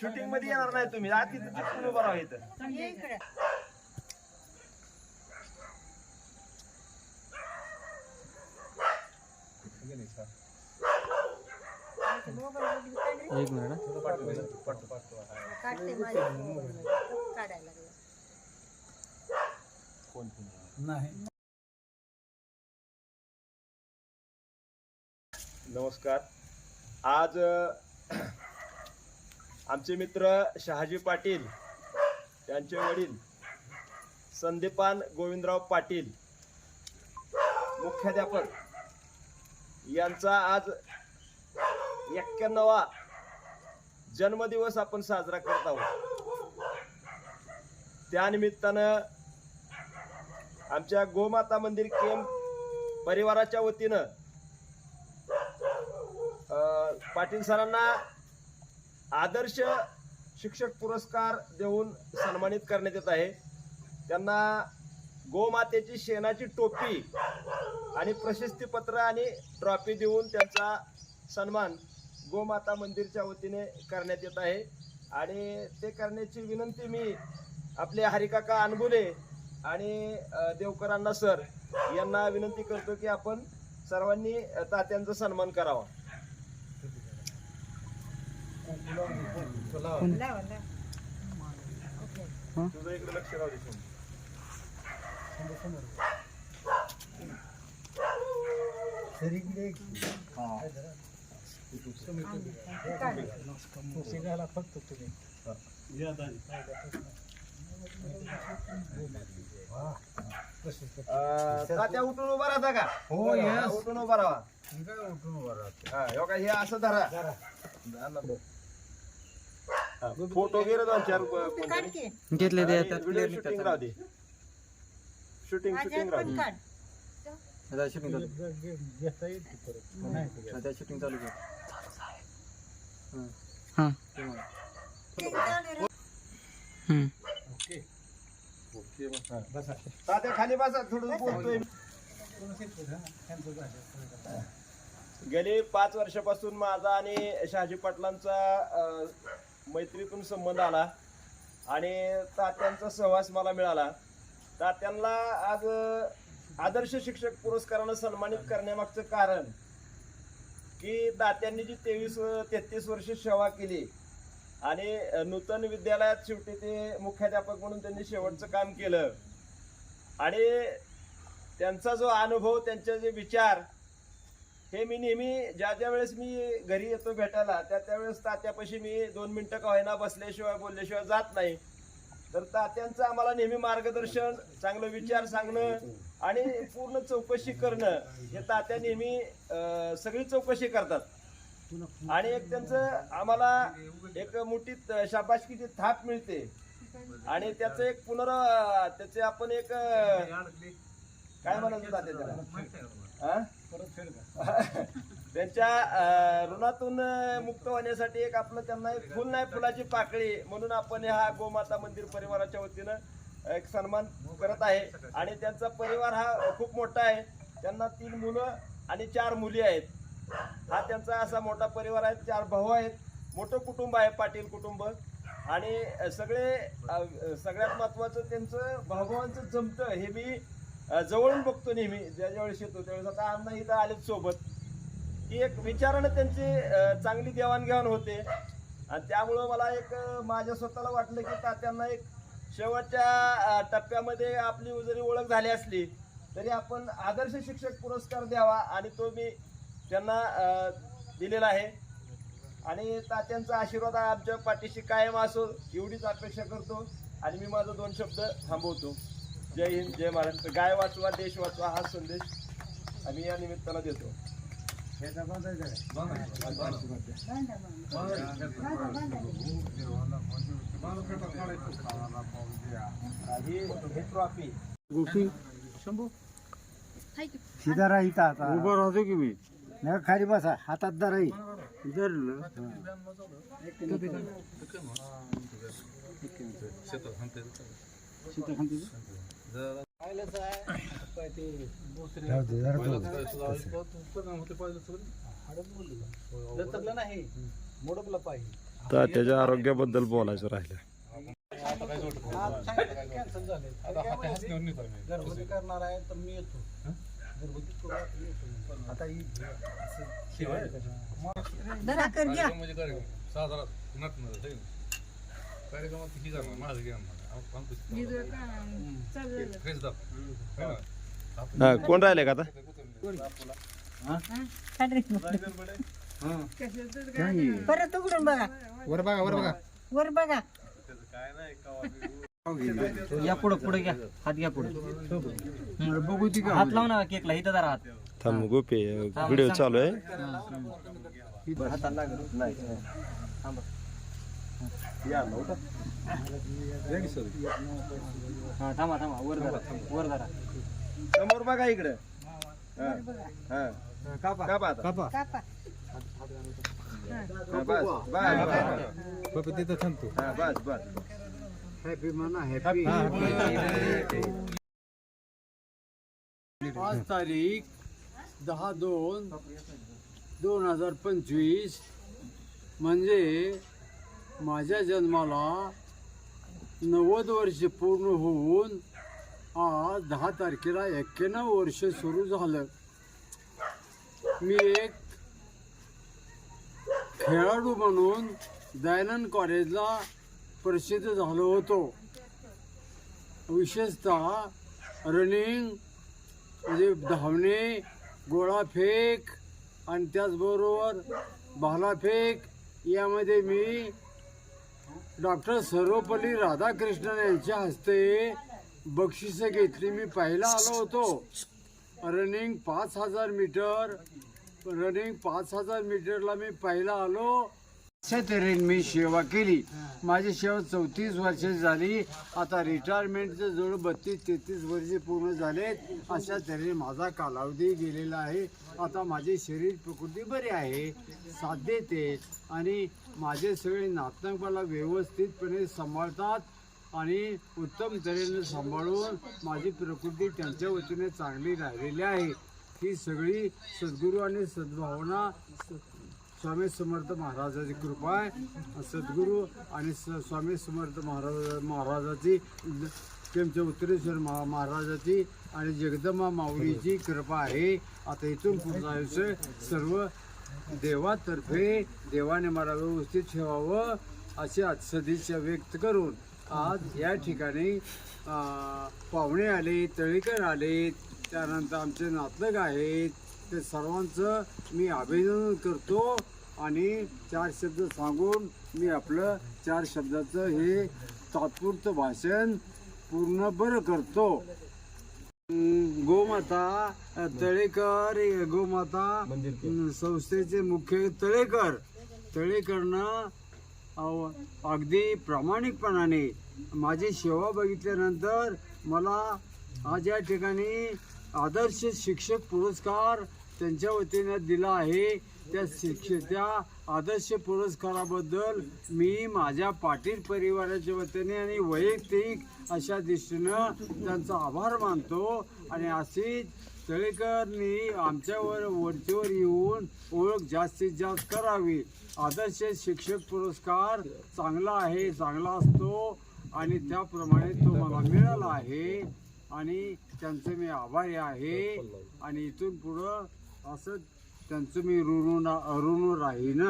शूटिंगमध्ये येणार नाही तुम्ही. तिथं तिथून उभं राहा इथं? एक मिनिट काढते माझ्या मोबाईल काढायला लागलं. नमस्कार. आज अ, आमचे मित्र शहाजी पाटील त्यांचे वडील संदीपान गोविंदराव पाटील मुख्याध्यापक यांचा आज एक्क्याण्णवा जन्मदिवस आपण साजरा करत आहोत. त्यानिमित्तानं आमच्या गोमाता मंदिर केम परिवाराच्या वतीनं पाटील सरांना आदर्श शिक्षक पुरस्कार देऊन सन्मानित करण्यात येत आहे. त्यांना गोमातेची शेणाची टोपी आणि प्रशस्तीपत्र आणि ट्रॉफी देऊन त्यांचा सन्मान गोमाता मंदिरच्या वतीने करण्यात येत आहे. आणि ते करण्याची विनंती मी आपले हरिकाका अनबुले आणि देवकरांना सर यांना विनंती करतो की आपण सर्वांनी तात्यांचा सन्मान करावा. राहू सोनू. अं, तात्या उठून उभा राहता का? हो. उठून उभा राहा हा, ह्यो काय हे असं धरा. फोटो गेले दोन चार ते काढ की. घेतले ते आता. व्हिडिओ शूटिंग राहू दे. शूटिंग शूटिंग राहू पण दे. काढ. आता शूटिंग चालू आता शूटिंग चालू कर. हां. ते चालू रे. हम्म. तात्या खाली बसा थोडं बोलतोय गेली पाच वर्षापासून माझा आणि शहाजी पाटलांचा अं, मैत्रीतून संबंध आला आणि तात्यांचा सहवास मला मिळाला. तात्यांना आज आदर्श शिक्षक पुरस्कारानं सन्मानित करण्यामागचं कारण की तात्यांनी जी तेवीस तेहतीस वर्ष सेवा केली आणि नूतन विद्यालयात शेवटी ते मुख्याध्यापक म्हणून त्यांनी शेवटचं काम केलं. आणि त्यांचा जो अनुभव त्यांचे जे विचार हे मी नेहमी ज्या ज्या वेळेस मी घरी येतो भेटायला त्या त्यावेळेस तात्यापाशी मी दोन मिनटं का होईना बसल्याशिवाय बोलल्याशिवाय जात नाही. तर तात्यांचं आम्हाला नेहमी मार्गदर्शन चांगलं विचार सांगणं आणि पूर्ण चौकशी करणं हे तात्या नेहमी सगळी चौकशी करतात. आणि एक त्यांचं आम्हाला एक मोठी शाबाशकीची थाप मिळते. आणि त्याचं एक पुनर त्याचे आपण एक काय म्हणायचं तात्या त्याला? हा? त्यांच्या ऋणातून मुक्त होण्यासाठी एक आपलं त्यांना एक फुल नाही फुलाची पाकळी म्हणून आपण ह्या गोमाता मंदिर परिवाराच्या वतीनं एक सन्मान करत आहे. आणि त्यांचा परिवार हा खूप मोठा आहे. त्यांना तीन मुलं आणि चार मुली आहेत. हा त्यांचा असा मोठा परिवार आहे चार भाऊ आहेत. मोठं कुटुंब आहे पाटील कुटुंब. आणि सगळे सगळ्यात महत्वाचं त्यांचं भाऊभावांचं जमतं हे मी जवळून बघतो नेहमी ज्या ज्यावेळेस येतो त्यावेळेस आता अण्णा इथं आलेत सोबत. की एक विचारानं त्यांची चांगली देवाणघेवाण होते. आणि त्यामुळं मला एक माझ्या स्वतःला वाटलं की तात्यांना एक शेवटच्या टप्प्यामध्ये आपली जरी ओळख झाली असली तरी आपण आदर्श शिक्षक पुरस्कार द्यावा आणि तो मी त्यांना दिलेला आहे. आणि तात्यांचा आशीर्वाद आमच्या पाठीशी कायम असो एवढीच अपेक्षा करतो. आणि मी माझं दोन शब्द थांबवतो. जय हिंद जय महाराष्ट्र. गाय वाचवा देश वाचवा हा संदेश आम्ही या निमित्तानं देतो. ही ही ट्रॉफी सीधा राही इथं आता. उभं राहतो की मी? नाही खाली बसा हातात धराई धरलं जाऊ दे, जरा तो. नाही मोडपला पाहिजे तात्याच्या आरोग्याबद्दल बोलायचं राहिलं घरगुती करणार आहे तर मी येतो. आता ही जरा कर घ्या हा कोण राहिले का आता? काढ रे. परत उघडून बघा. वर बघा वर बघा. वर बघा. या पुढं पुढे घ्या. हात घ्या पुढे. बघू ती हात लाव ना केकला इथं जरा हात. थांब गोपी व्हिडिओ चालू आहे. हा थांबा थांबा वर जरा वर जरा समोर बघा इकडे. हा हा. कापा. कापा. कापा. कापा. बस तिथं थांबतो हा, बस बस. हॅपी म्हणा हॅपी आज तारीख दहा दोन दोन हजार पंचवीस. म्हणजे माझ्या जन्माला नव्वद वर्ष पूर्ण होऊन आज दहा तारखेला एक्क्याण्णव वर्ष सुरू झालं. मी एक खेळाडू म्हणून दयानंद कॉलेजला प्रसिद्ध झालो होतो. विशेषतः रनिंग म्हणजे धावणे गोळाफेक आणि त्याचबरोबर भालाफेक यामध्ये मी डॉक्टर सर्वपल्ली राधाकृष्णन यांच्या हस्ते बक्षिसं घेतली. मी पहिला आलो होतो. रनिंग पाच हजार मीटर रनिंग पाच हजार मीटरला मी पहिला आलो. अशा मी सेवा केली. माझी सेवा चौतीस वर्षाची झाली. आता रिटायरमेंटचं जवळ बत्तीस तेहतीस वर्षे पूर्ण झालेत. अशा तऱ्हेने माझा कालावधी गेलेला आहे. आता माझे शरीर प्रकृती बरी आहे. साथ ते आणि माझे सगळे नातक मला व्यवस्थितपणे सांभाळतात आणि उत्तम तऱ्हेने सांभाळून माझी प्रकृती त्यांच्या वतीने चांगली राहिलेली आहे. ही सगळी सद्गुरू आणि सद्भावना स्वामी समर्थ महाराजाची कृपा आहे. सद्गुरू आणि स- स्वामी समर्थ महाराज महाराजाची त्यांच्या उत्तरेश्वर महा महाराजाची आणि जगदंबा माऊलीची कृपा आहे. आता इथून पुढचं आयुष्य सर्व देवातर्फे देवाने मला व्यवस्थित ठेवावं अशी आज सदिच्छा व्यक्त करून आज या ठिकाणी पाहुणे आले तळीकर आले. त्यानंतर आमचे नातलग आहेत. ते सर्वांचं मी अभिनंदन करतो आणि चार शब्द सांगून मी आपलं चार शब्दाचं हे तात्पुरतं भाषण पूर्ण बरं करतो गोमाता तळेकर गोमाता संस्थेचे मुख्य तळेकर. तळेकरनं अगदी प्रामाणिकपणाने माझी सेवा बघितल्यानंतर मला आज या ठिकाणी आदर्श शिक्षक पुरस्कार त्यांच्या वतीने दिला आहे. त्या शिक्षक त्या आदर्श पुरस्काराबद्दल मी माझ्या पाटील परिवाराच्या वतीने आणि वैयक्तिक अशा दृष्टीनं त्यांचा आभार मानतो. आणि अशीच तळेकरनी आमच्यावर वरचीवर येऊन ओळख जास्तीत जास्त करावी. आदर्श शिक्षक पुरस्कार चांगला आहे चांगला असतो आणि त्याप्रमाणे तो मला मिळाला आहे. आणि त्यांचे मी आभारी आहे. आणि इथून पुढं असं त्यांचं मी ऋण ऋण राहीन.